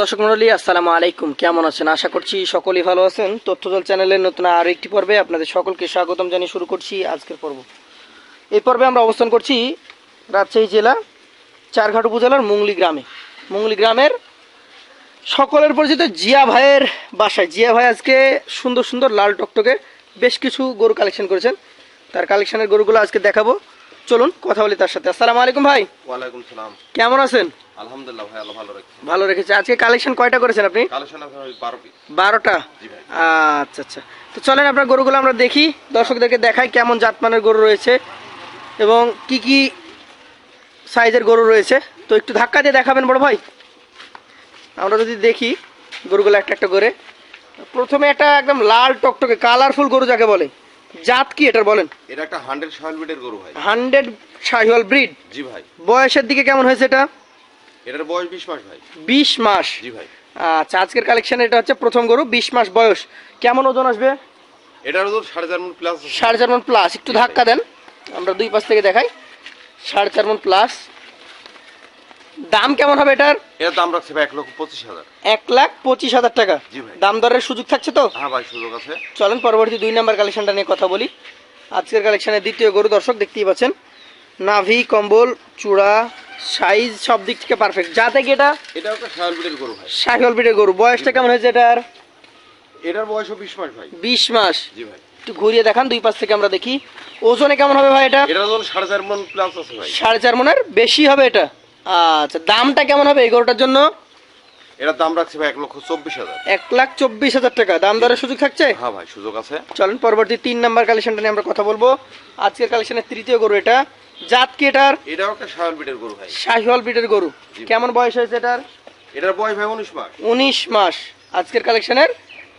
দর্শক মন্ডলী আসসালামু আলাইকুম। কেমন আছেন? আশা করছি সকলেই ভালো আছেন। তথ্যজল চ্যানেলের নতুন আরও একটি পর্বে আপনাদের সকলকে স্বাগতম জানিয়ে শুরু করছি আজকের পর্ব। এই পর্বে আমরা অবস্থান করছি রাজশাহী জেলা চারঘাট উপজেলার মুংলি গ্রামে। মুংলি গ্রামের সকলের পরিচিত জিয়া ভাইয়ের বাসায়। জিয়া ভাই আজকে সুন্দর সুন্দর লাল টকটকে বেশ কিছু গরু কালেকশন করেছেন। তার কালেকশনের গরুগুলো আজকে দেখাবো। চলুন কথা বলি তার সাথে। আসসালামু আলাইকুম ভাই। ওয়ালাইকুম সালাম। কেমন আছেন? আলহামদুলিল্লাহ ভাই আল্লাহ ভালো রাখছে। ভালো রেখেছে। আজকে কালেকশন কয়টা করেছেন আপনি? কালেকশন পিস আচ্ছা আচ্ছা। তো চলেন আপনার গরুগুলো আমরা দেখি দর্শকদেরকে দেখাই কেমন জাতমানের গরু রয়েছে এবং কি কি সাইজের গরু রয়েছে। তো একটু ধাক্কা দিয়ে দেখাবেন বড় ভাই। আমরা যদি দেখি গরুগুলো একটা একটা করে। প্রথমে একটা একদম লাল টকটকে কালারফুল গরু যাকে বলে। জাত কি এটার বলেন? এটা একটা হান্ড্রেড বিটের গরু ভাই। Hundred Sahiwal breed. জি ভাই। বয়সের দিকে কেমন হয়েছে এটা? এটার বয়স বিশ মাস ভাই। বিশ মাস? জি ভাই। আচ্ছা আজকের কালেকশন এটা হচ্ছে প্রথম গরু বিশ মাস বয়স। কেমন ওজন আসবে? এটার ওজন সাড়ে চার মন প্লাস সাড়ে চার মন প্লাস একটু ধাক্কা দেন। আমরা দুই পাশ থেকে দেখাই। সাড়ে চার মন প্লাস দাম কেমন হবে এটার? এটার দাম রাখছে ভাই এক লক্ষ পঁচিশ হাজার। এক লাখ পঁচিশ হাজার টাকা। জি ভাই। দাম দরের সুযোগ থাকছে তো? হ্যাঁ ভাই সুযোগ আছে। চলেন পরবর্তী দুই নাম্বার কালেকশনটা নিয়ে কথা বলি। আজকের কালেকশনের দ্বিতীয় গরু দর্শক দেখতেই পাচ্ছেন। নাভি কম্বল চূড়া সাইজ সব দিক থেকে পারফেক্ট যা থেকে এটা? এটা একটা সয়েল বিটের গরু ভাই। শাহিওয়াল বিটের গরু। বয়সটা কেমন হয়েছে এটার? এটার বয়সও বিশ মাস ভাই। বিশ মাস। জি ভাই। একটু ঘুরিয়ে দেখান দুই পাশ থেকে আমরা দেখি। ওজনে কেমন হবে ভাই এটা? এটার ওজন সাড়ে চার মন প্লাস আছে ভাই। সাড়ে চার মনের বেশি হবে এটা? আচ্ছা দামটা কেমন হবে এই গরুটার জন্য? এটার দাম রাখছে ভাই এক লক্ষ চব্বিশ হাজার। এক লাখ চব্বিশ হাজার টাকা। দাম দরের সুযোগ থাকছে? হ্যাঁ ভাই সুযোগ আছে। চলেন পরবর্তী তিন নাম্বার কালেকশনটা নিয়ে আমরা কথা বলব। আজকের কালেকশনের তৃতীয় গরু এটা। জাত কি এটার? এটাও একটা গরু ভাই। শাহিওয়াল গরু। কেমন বয়স হয়েছে এটার? এটার বয়স ভাই উনিশ মাস। উনিশ মাস। আজকের কালেকশনের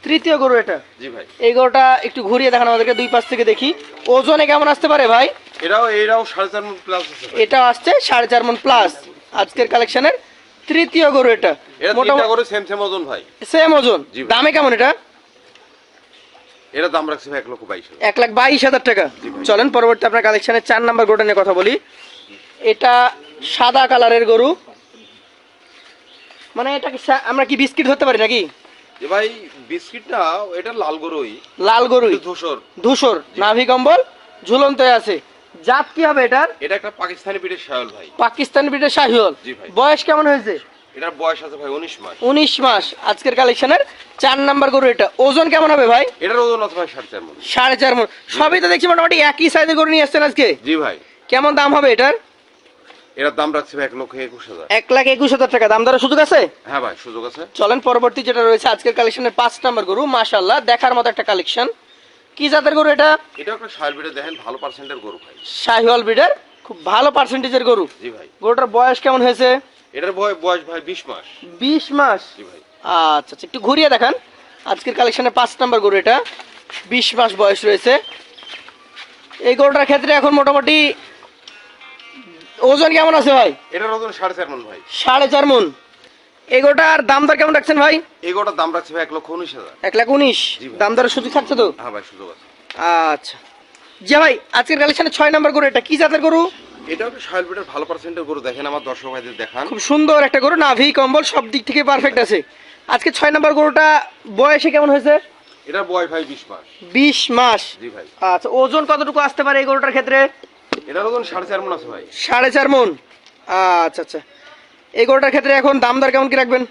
তৃতীয় গরু এটা। জি ভাই। এই গরুটা একটু ঘুরিয়ে দেখান আমাদেরকে দুই পাশ থেকে দেখি। ওজনে কেমন আসতে পারে ভাই? এটাও এটাও সাড়ে চার মন প্লাস আছে ভাই। এটা আসছে সাড়ে চার মন প্লাস আজকের কালেকশনের তৃতীয় গরু এটা। মোটামুটি করে সেম সেম ওজন ভাই। সেম ওজন। দামে কেমন এটা? এটার দাম রাখছে এক লক্ষ বাইশ এক লাখ বাইশ হাজার টাকা। চলেন পরবর্তী আপনার কালেকশনের চার নাম্বার গরুটা নিয়ে কথা বলি। এটা সাদা কালারের গরু। মানে এটা কি আমরা কি বিস্কিট ধরতে পারি নাকি? যে ভাই বিস্কিটটা এটা লাল গরুই। লাল গরুই। ধূসর। ধূসর নাভি কম্বল ঝুলন্ত আছে। জাত কি হবে এটার? এটা একটা পাকিস্তানি পিঠের শায়ল ভাই। পাকিস্তান ব্রিডের শাহিওল বয়স কেমন হয়েছে? এটার বয়স আছে ভাই উনিশ মাস। উনিশ মাস। আজকের কালেকশনের চার নাম্বার গরু এটা। ওজন কেমন হবে ভাই? এটার ওজন আছে ভাই সাড়ে চার মন। সাড়ে সবই তো দেখছি মোটামুটি একই সাইজের গরু নিয়ে আসছেন আজকে? জি ভাই। কেমন দাম হবে এটার? এটার দাম রাখছে ভাই এক লক্ষ একুশ হাজার। এক লাখ একুশ হাজার টাকা। দাম দরের সুযোগ আছে? হ্যাঁ ভাই সুযোগ আছে। চলেন পরবর্তী যেটা রয়েছে আজকের কালেকশনের পাঁচ নাম্বার গরু মাশাল্লাহ দেখার মতো একটা কালেকশন কি জাতের গরু এটা? এটা একটা শায়ল পিঠে দেখেন ভালো পার্সেন্টের গরু ভাই। শাহিওয়াল ব্রিডের? খুব ভালো পার্সেন্টেজের গরু। জি ভাই। গরুটার বয়স কেমন হয়েছে? এটার বয়- বয়স ভাই বিশ মাস। বিশ মাস? ভাই। আচ্ছা আচ্ছা একটু ঘুরিয়ে দেখান। আজকের কালেকশনে পাঁচ নাম্বার গরু এটা। বিশ মাস বয়স রয়েছে। এই গরুটার ক্ষেত্রে এখন মোটামুটি ওজন কেমন আছে ভাই? এটার ওজন সাড়ে চার মন ভাই। সাড়ে চার মন। এই গরুটার দাম দর কেমন রাখছেন ভাই? এই গরুটার দাম রাখছে ভাই এক লক্ষ উনিশ হাজার। এক লাখ উনিশ। দাম দরের সুযোগ থাকছে তো? হ্যাঁ ভাই সুযোগ আছে। আচ্ছা। জি ভাই আজকের কালেকশনে ছয় নাম্বার গরু এটা। কি জাতের গরু? এটা একটা শায়ল পিঠের ভালো পার্সেন্টের গরু? দেখেন আমার দর্শক ভাইদের দেখান। খুব সুন্দর একটা গরু নাভি কম্বল সব দিক থেকে পারফেক্ট আছে। আজকে ছয় নাম্বার গরুটা বয়সে কেমন হয়েছে? এটার বয়স ভাই বিশ মাস। বিশ মাস। জি ভাই। আচ্ছা ওজন কতটুকু আসতে পারে এই গরুটার ক্ষেত্রে? এটার ওজন সাড়ে চার মন আছে ভাই। সাড়ে চার মন। আচ্ছা আচ্ছা। এই গরুটার ক্ষেত্রে এখন দাম দর কেমন কি রাখবেন?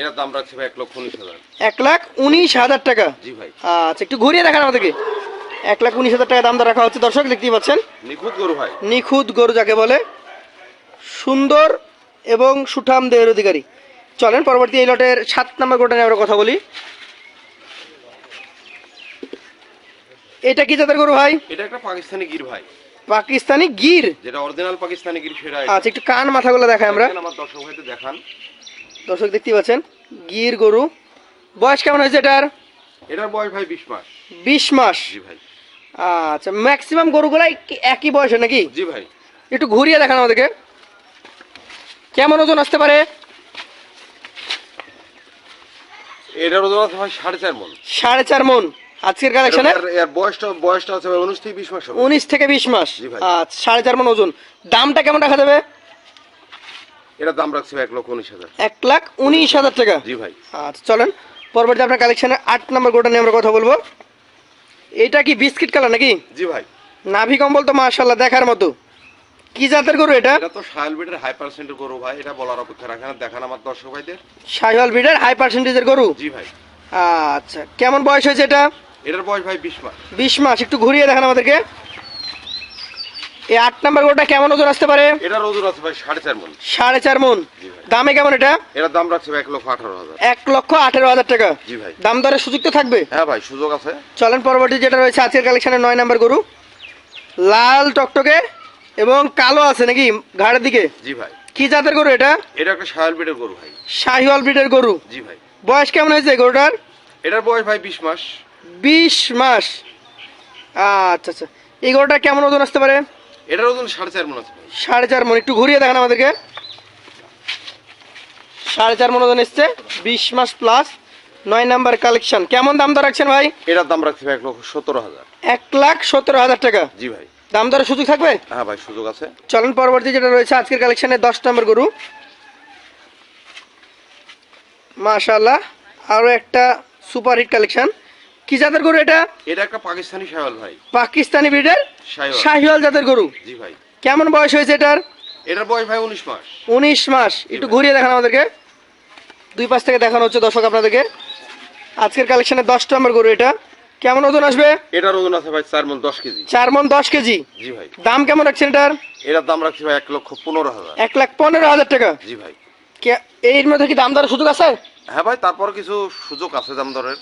এটার দাম রাখছে ভাই এক লক্ষ উনিশ হাজার। এক লাখ উনিশ হাজার টাকা। জি ভাই। আচ্ছা একটু ঘুরিয়ে দেখান আমাদেরকে। এক লাখ উনিশ হাজার টাকা দাম দর রাখা হচ্ছে। দর্শক দেখতেই পাচ্ছেন। নিখুঁত গরু ভাই নিখুঁত গরু যাকে বলে সুন্দর এবং সুঠাম দেহের অধিকারী। চলেন পরবর্তী এই লটের সাত নম্বর গরুটা নিয়ে আমরা কথা বলি। এটা কি জাতের গরু ভাই? এটা একটা পাকিস্তানি গির ভাই। পাকিস্তানি গির? যেটা অরিজিনাল পাকিস্তানি গির সেটা আচ্ছা একটু কান মাথাগুলো দেখাই আমরা। আমার দর্শক ভাইদের দেখান। দর্শক দেখতেই পাচ্ছেন গির গরু। বয়স কেমন হয়েছে এটার? এটার বয়স ভাই বিশ মাস। বিশ মাস। জি ভাই। আচ্ছা ম্যাক্সিমাম গরুগুলাই কি- একই বয়সে নাকি? জি ভাই। একটু ঘুরিয়ে দেখান আমাদেরকে। কেমন ওজন আসতে পারে? এটার ওজন আছে ভাই সাড়ে চার মন। সাড়ে চার মন। আজকের কালেকশনে বয়সটা বয়সটা আছে উনিশ থেকে বিশ মাস উনিশ থেকে বিশ মাস। জি আচ্ছা সাড়ে চার মন ওজন। দামটা কেমন রাখা যাবে? এটা দাম রাখছি এক লক্ষ উনিশ হাজার। এক লাখ উনিশ হাজার টাকা। জি ভাই। আচ্ছা চলেন পরবর্তী আপনার কালেকশনের আট নম্বর গোটা নিয়ে আমরা কথা বলব। এটা কি বিস্কিট কালার নাকি? জি ভাই। নাভি কম্বল তো মাশাআল্লাহ দেখার মতো। কি জাতের গরু এটা? এটা তো সাহেল বিটের হাই পার্সেন্টের গরু ভাই এটা বলার অপেক্ষা রাখে না দেখান আমার দর্শক ভাইদের। শাহিওয়াল ব্রিডের হাই পার্সেন্টেজের গরু? জি ভাই। আচ্ছা কেমন বয়স হয়েছে এটা? এটার বয়স ভাই বিশ মাস। বিশ মাস একটু ঘুরিয়ে দেখান আমাদেরকে। এই আট নম্বর গরুটা কেমন ওজন আসতে পারে? এটার ওজন আছে ভাই সাড়ে চার মন। সাড়ে চার মন। দামে কেমন এটা? এটার দাম রাখছি এক লক্ষ আঠারো হাজার। এক লক্ষ আঠেরো হাজার টাকা। জি ভাই। দাম দরের সুযোগ তো থাকবে? হ্যাঁ ভাই সুযোগ আছে। চলেন পরবর্তী যেটা রয়েছে আজকের কালেকশনের নয় নাম্বার গরু। লাল টকটকে এবং কালো আছে নাকি ঘাড়ের দিকে? জি ভাই। কি জাতের গরু এটা? এটা একটা সাহেল বিটের গরু ভাই। শাহিওয়াল ব্রিডের গরু। জি ভাই। বয়স কেমন হয়েছে গরুটার? এটার বয়স ভাই বিশ মাস। বিশ মাস। আচ্ছা আচ্ছা। এই গরুটা কেমন ওজন আসতে পারে? এটার ওজন সাড়ে চার মন আছে সাড়ে চার মন। একটু ঘুরিয়ে দেখান আমাদেরকে। সাড়ে চার মন ওজন এসছে। বিশ মাস প্লাস নয় নাম্বার কালেকশন কেমন দাম দর রাখছেন ভাই? এটার দাম রাখছি এক লক্ষ সতেরো হাজার। এক লাখ সতেরো হাজার টাকা। জি ভাই। দাম দরের সুযোগ থাকবে? হ্যাঁ ভাই সুযোগ আছে। চলন পরবর্তী যেটা রয়েছে আজকের কালেকশনে দশ নম্বর গরু। মাশাল্লাহ আরও একটা সুপার হিট কালেকশন কি জাতের গরু এটা? এটা একটা পাকিস্তানি সাহেল ভাই। পাকিস্তানি ব্রিডের? শাহিওয়াল। জাতের গরু? জি ভাই। কেমন বয়স হয়েছে এটার? এটার বয়স ভাই উনিশ মাস। উনিশ মাস। একটু ঘুরিয়ে দেখান আমাদেরকে। দুই পাশ থেকে দেখানো হচ্ছে দর্শক আপনাদেরকে। আজকের কালেকশনে দশ নম্বর গরু এটা। কেমন ওজন আসবে? এটার ওজন আছে ভাই চার মন দশ কেজি। চার মন দশ কেজি। জি ভাই। দাম কেমন রাখছেন এটার? এটার দাম রাখছি ভাই এক লক্ষ পনেরো হাজার। এক লাখ পনেরো হাজার টাকা। জি ভাই। কে- এর মধ্যে কি দাম দরের সুযোগ আছে? হ্যাঁ ভাই তারপর কিছু সুযোগ আছে দাম দরের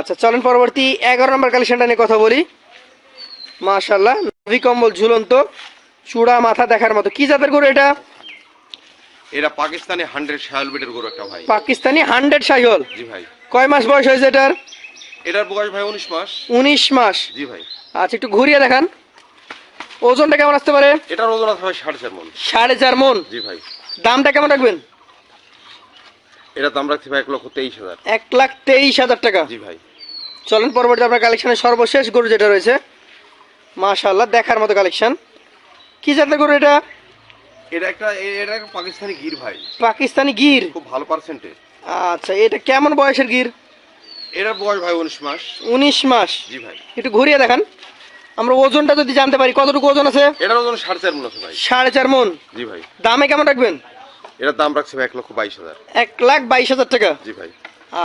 আচ্ছা চলেন পরবর্তী এগারো নম্বর কালেকশনটা নিয়ে কথা বলি। মাশাল্লাহ নভি কম্বল ঝুলন্ত চূড়া মাথা দেখার মতো। কি জাতের গরু এটা? এটা পাকিস্তানি হান্ড্রেড সাহেল বিটের গরু একটা ভাই। পাকিস্তানি হান্ড্রেড শাহিওল জি ভাই। কয় মাস বয়স হয়েছে এটার? এটার বয়স ভাই উনিশ মাস। উনিশ মাস। জি ভাই। আচ্ছা একটু ঘুরিয়ে দেখান। ওজনটা কেমন আসতে পারে? এটার ওজন আছে ভাই সাড়ে চার মন। সাড়ে চার মন? জি ভাই। দামটা কেমন রাখবেন? এটার দাম রাখছি ভাই এক লক্ষ তেইশ হাজার। এক লাখ তেইশ হাজার টাকা। জি ভাই। চলেন পরবর্তী আপনার কালেকশনের সর্বশেষ গরু যেটা রয়েছে। মাশাল্লাহ দেখার মতো কালেকশন কি জাতের গরু এটা? এটা একটা এটা একটা পাকিস্তানি গির ভাই। পাকিস্তানি গির? খুব ভালো পার্সেন্টেজ আচ্ছা এটা কেমন বয়সের গির? এটার বয়স ভাই উনিশ মাস। উনিশ মাস। জি ভাই। একটু ঘুরিয়ে দেখান। আমরা ওজনটা যদি জানতে পারি কতটুকু ওজন আছে? এটার ওজন সাড়ে চার মন আছে ভাই। সাড়ে চার মন। জি ভাই। দামে কেমন রাখবেন? এটার দাম রাখছি ভাই এক লক্ষ বাইশ হাজার। এক লাখ বাইশ হাজার টাকা? জি ভাই।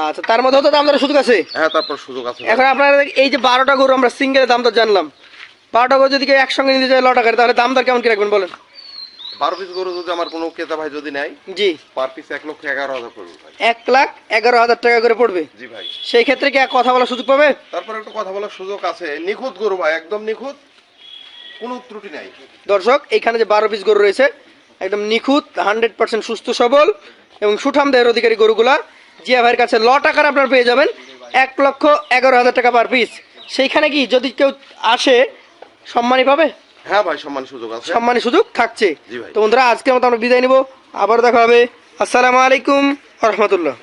আচ্ছা তার মধ্যেও তো দাম সুযোগ আছে? হ্যাঁ তারপর সুযোগ আছে এখন আপনারা এই যে বারোটা গরু আমরা সিঙ্গেলের দাম দর জানলাম। বারোটা গরু যদি কেউ একসঙ্গে নিতে চায় ল টাকার তাহলে দাম দর কেমন কি রাখবেন বলেন? বারো পিস গরু যদি আমার কোনো ক্রেতা ভাই যদি নেয় জি। পার পিস এক লক্ষ এগারো হাজার পড়বে এক লাখ এগারো হাজার টাকা করে পড়বে? জি ভাই। সেই ক্ষেত্রে কি কথা বলার সুযোগ পাবে? তারপর একটু কথা বলার সুযোগ আছে। নিখুঁত গরু ভাই একদম নিখুঁত কোনো ত্রুটি নাই। দর্শক এখানে যে বারো পিস গরু রয়েছে একদম নিখুঁত হান্ড্রেড পার্সেন্ট সুস্থ সবল এবং সুঠাম দেহের অধিকারী গরুগুলা। জিয়া ভাইয়ের কাছে ল টাকার আপনার পেয়ে যাবেন এক লক্ষ এগারো হাজার টাকা পার পিস সেইখানে কি যদি কেউ আসে সম্মানই পাবে? হ্যাঁ ভাই সম্মান সুযোগ আছে। সম্মানী সুযোগ থাকছে। তো বন্ধুরা আজকের মতো আমরা বিদায় নিব। আবার দেখা হবে। আসসালামু আলাইকুম রহমতুল্লাহ।